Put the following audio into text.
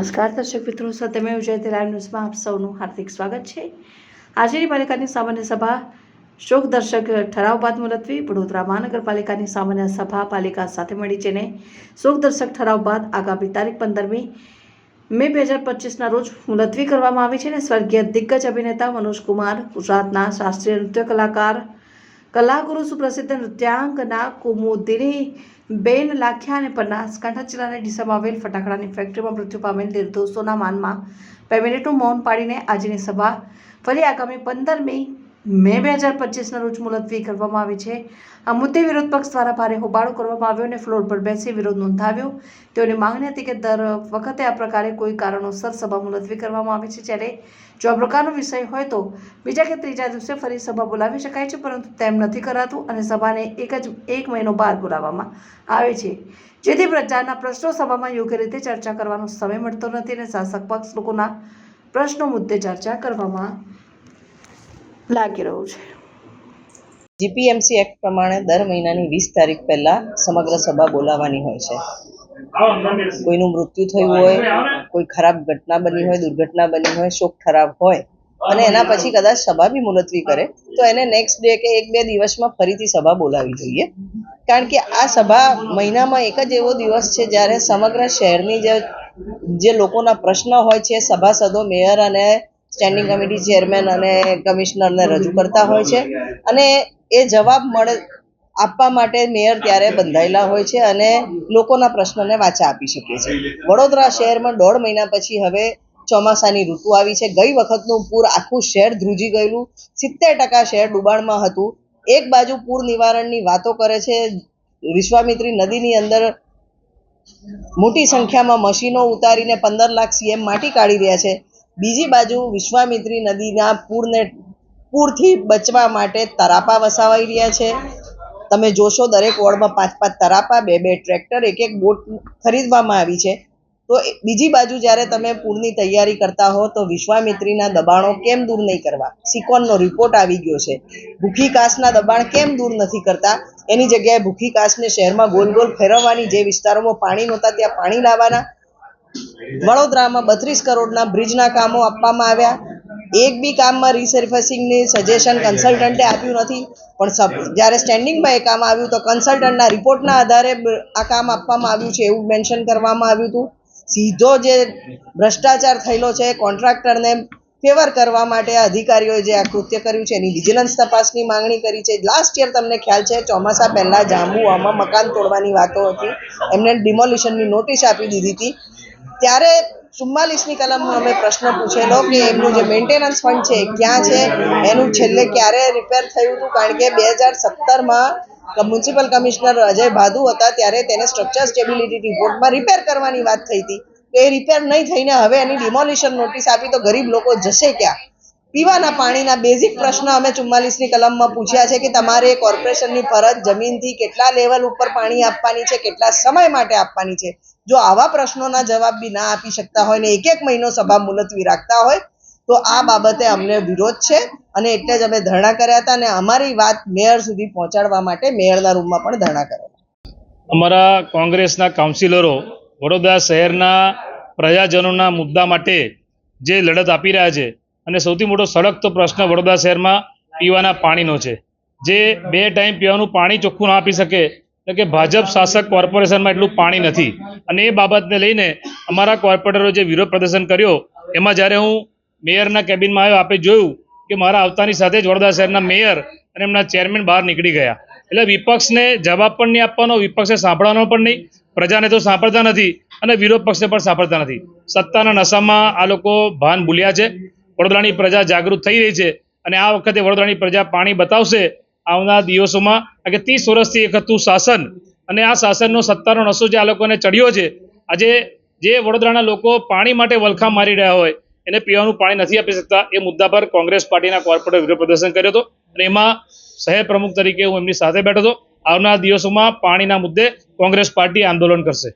નમસ્કાર, દર્શક મિત્રો. સત્યમેવ જયતે લાઈવ ન્યૂઝમાં આપ સૌનું હાર્દિક સ્વાગત છે. આજેની પાલિકાની સામાન્ય સભા શોક દર્શક ઠરાવ બાદ મુલતવી. વડોદરા મહાનગરપાલિકાની સામાન્ય સભા પાલિકા સાથે મળી જેને શોક દર્શક ઠરાવ બાદ આગામી તારીખ પંદરમી મે બે હજાર પચીસના રોજ મુલતવી કરવામાં આવી છે. અને સ્વર્ગીય દિગ્ગજ અભિનેતા મનોજ કુમાર ગુજરાતના શાસ્ત્રીય નૃત્ય કલાકાર કલાગુરુ સુપ્રસિદ્ધ નૃત્યાંગના કુમુદિની બેન લાખ્યા અને બનાસકાંઠા જિલ્લાના ડીસામાં આવેલ ફટાકડાની ફેક્ટરીમાં મૃત્યુ પામેલ નિર્દોષોના માનમાં. બે મિનિટનું મૌન પાડીને આજની સભા ફરી આગામી પંદર મે મે બે હજાર પચીસના રોજ મુલતવી કરવામાં આવી છે. આ મુદ્દે વિરોધ પક્ષ દ્વારા ભારે હોબાળો કરવામાં આવ્યો અને ફ્લોર પર બેસી વિરોધ નોંધાવ્યો. તેઓની માંગણી હતી કે દર વખતે આ પ્રકારે કોઈ કારણોસર સભા મુલતવી કરવામાં આવે છે. જ્યારે જો આ પ્રકારનો વિષય હોય તો બીજા કે ત્રીજા દિવસે ફરી સભા બોલાવી શકાય છે, પરંતુ તેમ નથી કરાતું અને સભાને એક જ, એક મહિનો બહાર બોલાવવામાં આવે છે. જેથી પ્રજાના પ્રશ્નો સભામાં યોગ્ય રીતે ચર્ચા કરવાનો સમય મળતો નથી અને શાસક પક્ષ લોકોના પ્રશ્નો મુદ્દે ચર્ચા કરવામાં લાગી રહ્યું છે. જીપીએમસી એક્ટ પ્રમાણે દર મહિનાની વીસ તારીખ પહેલા સમગ્ર સભા બોલાવવાની હોય છે. કોઈનું મૃત્યુ થયું હોય, કોઈ ખરાબ ઘટના બની હોય, દુર્ઘટના બની હોય, શોક ઠરાવ હોય અને એના પછી કદાચ સભા બી મુલતવી કરે, તો એને નેક્સ્ટ ડે કે એક બે દિવસમાં ફરીથી સભા બોલાવવી જોઈએ. કારણ કે આ સભા મહિનામાં એક જ એવો દિવસ છે જ્યારે સમગ્ર શહેરની જે જે લોકોના પ્રશ્ન હોય છે, સભાસદો, મેયર અને સ્ટેન્ડિંગ કમિટી ચેરમેન અને કમિશનરને રજૂ કરતા હોય છે. અને એ જવાબ મળે, આપવા માટે મેયર ત્યારે બંધાયેલા હોય છે અને લોકોના પ્રશ્નોને વાચા આપી શકે છે. વડોદરા શહેરમાં દોઢ મહિના પછી હવે ચોમાસાની ઋતુ આવી છે. ગઈ વખતનું પૂર આખું શહેર ધ્રુજી ગયેલું. સિત્તેર ટકા શહેર ડુબાણમાં હતું. એક બાજુ પૂર નિવારણની વાતો કરે છે વિશ્વામિત્રી નદીની અંદર. મોટી સંખ્યામાં મશીનો ઉતારીને પંદર લાખ સીએમ માટી કાઢી રહ્યા છે. બીજી બાજુ વિશ્વામિત્રી નદીના પૂરને પૂરથી બચવા માટે તરાપા વસાવાઈ રહ્યા છે. તમે જોશો દરેક વોર્ડમાં પાંચ પાંચ તરાપા, બે બે ટ્રેક્ટર, એક એક બોટ ખરીદવામાં આવી છે. તો બીજી બાજુ જ્યારે તમે પૂરની તૈયારી કરતા હો, તો વિશ્વામિત્રીના દબાણો કેમ દૂર નહીં કરવા? સિકોનનો રિપોર્ટ આવી ગયો છે. ભૂખી કાસના દબાણ કેમ દૂર નથી કરતા? એની જગ્યાએ ભૂખી કાસને શહેરમાં ગોલ ગોલ ફેરવવાની જે વિસ્તારોમાં પાણી નહોતા, ત્યાં પાણી લાવવાના વડોદરામાં બત્રીસ કરોડના બ્રિજના કામો આપવામાં આવ્યા. એક બી કામમાં રિસર્ફેસિંગની સજેશન કન્સલ્ટન્ટે આપ્યું નથી. પણ સબ- જ્યારે સ્ટેન્ડિંગમાં એ કામ આવ્યું તો કન્સલ્ટન્ટના રિપોર્ટના આધારે આ કામ આપવામાં આવ્યું છે એવું મેન્શન કરવામાં આવ્યું હતું. સીધો જે ભ્રષ્ટાચાર થયેલો છે કોન્ટ્રાક્ટરને ફેવર કરવા માટે અધિકારીઓએ જે આ કૃત્ય કર્યું છે, એની વિજિલન્સ તપાસની માંગણી કરી છે. લાસ્ટ યર તમને ખ્યાલ છે, ચોમાસા પહેલાં જાંબુઆમાં મકાન તોડવાની વાતો હતી. એમને ડિમોલિશનની નોટિસ આપી દીધી હતી. ત્યારે ચુમ્માલીસની કલમનો અમે પ્રશ્ન પૂછેલો કે એમનું જે મેન્ટેનન્સ ફંડ છે ક્યાં છે? એનું છેલ્લે ક્યારે રિપેર થયું હતું? કારણ કે બે હજાર સત્તરમાં મ્યુનિસિપલ કમિશનર અજય ભાદુ હતા ત્યારે તેને સ્ટ્રક્ચર સ્ટેબિલિટી રિપોર્ટમાં રિપેર કરવાની વાત થઈ હતી. તો એ રિપેર નહીં થઈને હવે એની ડિમોલિશન નોટિસ આપી તો ગરીબ લોકો જશે ક્યાં? પીવાના પાણીના બેઝિક પ્રશ્ન અમે ચુમ્માલીસની કલમમાં પૂછ્યા છે કે તમારે કોર્પોરેશનની ફરજ જમીનથી કેટલા લેવલ ઉપર પાણી આપવાની છે, કેટલા સમય માટે આપવાની છે? જો આવા પ્રશ્નોના જવાબ બી ના આપી શકતા હોય ને એક એક મહિનો સભા મુલતવી રાખતા હોય, તો આ બાબતે અમને વિરોધ છે અને એટલે જ અમે ધરણા કર્યા હતા અને અમારી વાત મેયર સુધી પહોંચાડવા માટે મેયરના રૂમમાં પણ ધરણા કર્યા. અમારા કોંગ્રેસના કાઉન્સિલરો વડોદરા શહેરના પ્રજાજનોના મુદ્દા માટે જે લડત આપી રહ્યા છે અને સૌથી મોટો સડકતો પ્રશ્ન વડોદરા શહેરમાં પીવાના પાણીનો છે. જે બે ટાઈમ પીવાનું પાણી ચોખ્ખું ના આપી શકે એટલે કે ભાજપ શાસક કોર્પોરેશનમાં એટલું પાણી નથી. અને એ બાબતને લઈને અમારા કોર્પોરેટરો જે વિરોધ પ્રદર્શન કર્યો, એમાં જ્યારે હું મેયરના કેબિનમાં આવ્યો, આપે જોયું કે મારા આવતાની સાથે જ વડોદરા શહેરના મેયર અને એમના ચેરમેન બહાર નીકળી ગયા. એટલે વિપક્ષને જવાબ પણ નહીં આપવાનો વિપક્ષે સાંભળવાનો પણ નહીં, પ્રજાને તો સાંભળતા નથી અને વિરોધ પક્ષને પણ સાંભળતા નથી. સત્તાના નશામાં આ લોકો ભાન ભૂલ્યા છે. વડોદરાની પ્રજા જાગૃત થઈ રહી છે અને આ વખતે વડોદરાની પ્રજા પાણી બતાવશે આવનાર દિવસોમાં. કે ત્રીસ વર્ષથી એક હતું શાસન અને આ શાસનનો સત્તાનો નશો જે આ લોકોને ચડ્યો છે. આજે જે વડોદરાના લોકો પાણી માટે વલખા મારી રહ્યા હોય, એને પીવાનું પાણી નથી આપી શકતા, એ મુદ્દા પર કોંગ્રેસ પાર્ટીના કોર્પોરેટ વિરોધ પ્રદર્શન કર્યો હતો અને એમાં શહેર પ્રમુખ તરીકે હું એમની સાથે બેઠો હતો. આવનાર દિવસોમાં પાણીના મુદ્દે કોંગ્રેસ પાર્ટી આંદોલન કરશે.